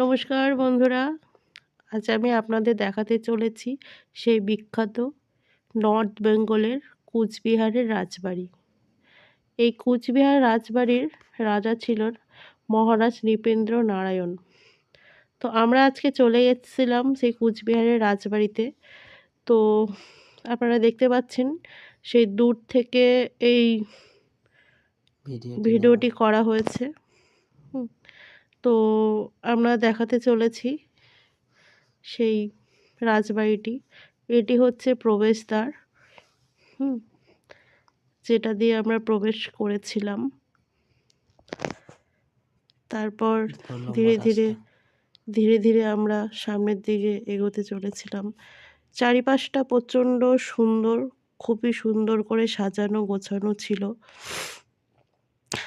নমস্কার বন্ধুরা। আজ আমি আপনাদের দেখাতে চলেছি সেই বিখ্যাত নর্থ বেঙ্গলের কুচবিহারের রাজবাড়ি। এই কুচবিহার রাজবাড়ির রাজা ছিলেন মহারাজ নৃপেন্দ্র নারায়ণ। তো আমরা আজকে চলে এসেছিলাম সেই কুচবিহারের রাজবাড়িতে। তো আপনারা দেখতে পাচ্ছেন সেই দূর থেকে এই ভিডিওটি করা হয়েছে। তো আমরা দেখাতে চলেছি সেই রাজবাড়িটি। এটি হচ্ছে প্রবেশদ্বার। হুম যেটা দিয়ে আমরা প্রবেশ করেছিলাম। তারপর ধীরে ধীরে ধীরে ধীরে আমরা সামনের দিকে এগোতে চলেছিলাম। চারিপাশটা প্রচণ্ড সুন্দর খুবই সুন্দর করে সাজানো গোছানো ছিল।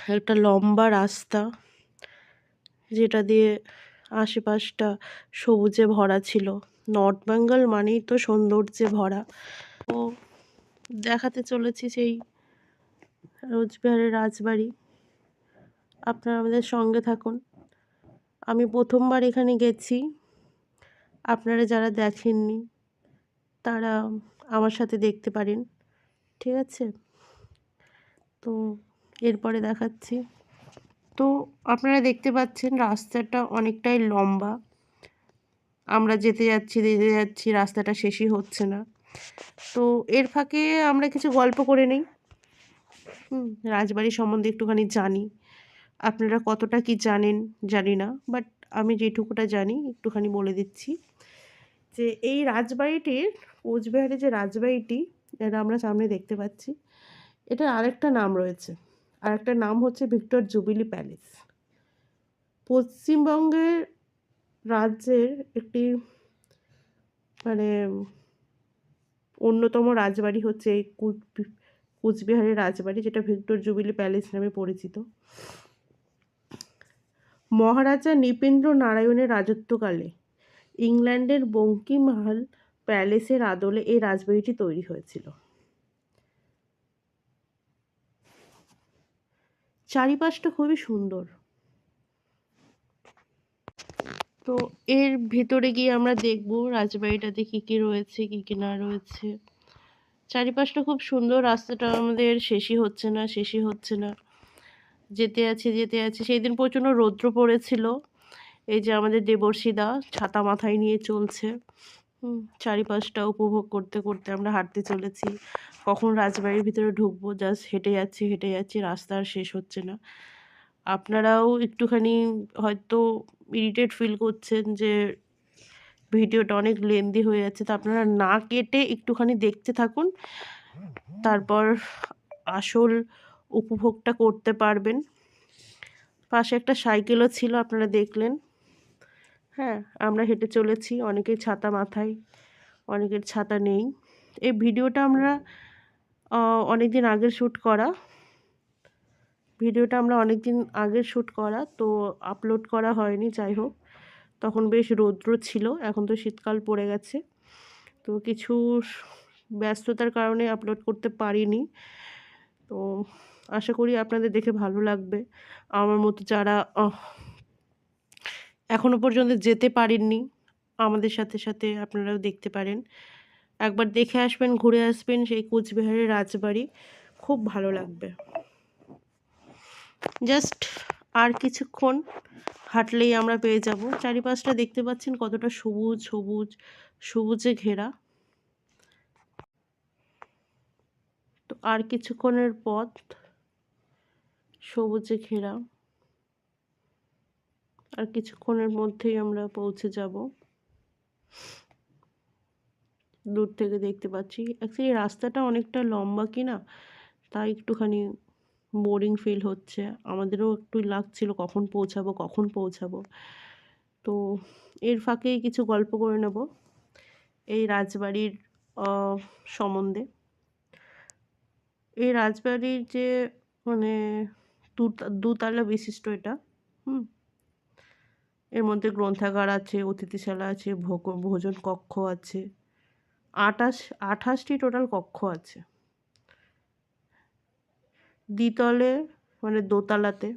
একটা লম্বা রাস্তা। যেটা দিয়ে আশেপাশটা সবুজে ভরা ছিল। নর্থ বেঙ্গল মানেই তো সৌন্দর্যে ভরা। ও দেখাতে চলেছি সেই রোজবিহারের রাজবাড়ি। আপনারা আমাদের সঙ্গে থাকুন। আমি প্রথমবার এখানে গেছি। আপনারা যারা দেখেননি, তারা আমার সাথে দেখতে পারেন। ঠিক আছে? তো এরপরে দেখাচ্ছি। তো আপনারা দেখতে পাচ্ছেন রাস্তাটা অনেকটাই লম্বা। আমরা যেতে যাচ্ছি যেতে যাচ্ছি, রাস্তাটা শেষই হচ্ছে না। তো এর ফাঁকে আমরা কিছু গল্প করে নিই। রাজবাড়ি সম্বন্ধে একটুখানি জানি। আপনারা কতটা কি জানেন, জানি না বাট আমি যেটুকুটা জানি, একটুখানি বলে দিচ্ছি। যে এই রাজবাড়িটির কোচবিহারে যে রাজবাড়িটি এটা আমরা সামনে দেখতে পাচ্ছি, এটার আরেকটা নাম রয়েছে। আর একটা নাম হচ্ছে ভিক্টর জুবিলি প্যালেস। পশ্চিমবঙ্গের রাজ্যের একটি মানে অন্যতম রাজবাড়ি হচ্ছে এই কুচবিহারের রাজবাড়ি, যেটা ভিক্টর জুবিলি প্যালেস নামে পরিচিত। মহারাজা নৃপেন্দ্র নারায়ণের রাজত্বকালে ইংল্যান্ডের বঙ্কিমহাল প্যালেসের আদলে এই রাজবাড়িটি তৈরি হয়েছিল। চারিপাশটা খুবই সুন্দর। তো এর ভেতরে গিয়ে আমরা দেখব রাজবাড়িটাতে কী কী রয়েছে, কী কী না রয়েছে। চারিপাশটা খুব সুন্দর, রাস্তাটা আমাদের শেষই হচ্ছে না, শেষই হচ্ছে না। যেতে আছে যেতে আছে। সেই দিন প্রচণ্ড রৌদ্র পড়েছিল। এই যে আমাদের দেবর্ষিদা ছাতা মাথায় নিয়ে চলছে। চারিপাশটা উপভোগ করতে করতে আমরা হাঁটতে চলেছি। কখন রাজবাড়ির ভিতরে ঢুকবো জাস্ট হেঁটে যাচ্ছি হেঁটে যাচ্ছি, রাস্তা আর শেষ হচ্ছে না। আপনারাও একটুখানি হয়তো ইরিটেট ফিল করছেন যে ভিডিওটা অনেক লেন্দি হয়ে যাচ্ছে, তো আপনারা না কেটে একটুখানি দেখতে থাকুন। তারপর আসল উপভোগটা করতে পারবেন। পাশে একটা সাইকেলও ছিল, আপনারা দেখলেন। হ্যাঁ আমরা হেঁটে চলেছি, অনেকের ছাতা মাথায়, অনেকের ছাতা নেই। এই ভিডিওটা আমরা অনেক দিন আগের শ্যুট করা। ভিডিওটা আমরা অনেক দিন আগের শ্যুট করা, তো আপলোড করা হয়নি, যাই হোক। তখন বেশ রৌদ্র ছিল, এখন তো শীতকাল পড়ে গেছে। তো কিছু ব্যস্ততার কারণে আপলোড করতে পারিনি। তো আশা করি আপনাদের দেখে ভালো লাগবে। আমার মতো যারা এখনও পর্যন্ত যেতে পারেননি। আমাদের সাথে সাথে আপনারাও দেখতে পারেন। একবার দেখে আসবেন, ঘুরে আসবেন সেই কোচবিহারের রাজবাড়ি। খুব ভালো লাগবে। জাস্ট আর কিছুক্ষণ হাঁটলেই আমরা পেয়ে যাব। চারিপাশটা দেখতে পাচ্ছেন কতটা সবুজ সবুজ, সবুজে ঘেরা। তো আর কিছুক্ষণের পথ সবুজে ঘেরা। আর কিছুক্ষণের মধ্যেই আমরা পৌঁছে যাব। দূর থেকে দেখতে পাচ্ছি। অ্যাকচুয়ালি রাস্তাটা অনেকটা লম্বা কি না তাই একটুখানি বোরিং ফিল হচ্ছে। আমাদেরও একটু লাগছিল কখন পৌঁছাবো কখন পৌঁছাবো। তো এর ফাঁকেই কিছু গল্প করে নেব এই রাজবাড়ির সম্বন্ধে। এই রাজবাড়ির যে মানে দুতলা বিশিষ্ট এটা, হুম এর মধ্যে গ্রন্থাগার আছে, অতিথিশালা আছে ভোজন কক্ষ আছে। আঠাশ আঠাশটি টোটাল কক্ষ আছে। দ্বিতলে মানে দোতলাতে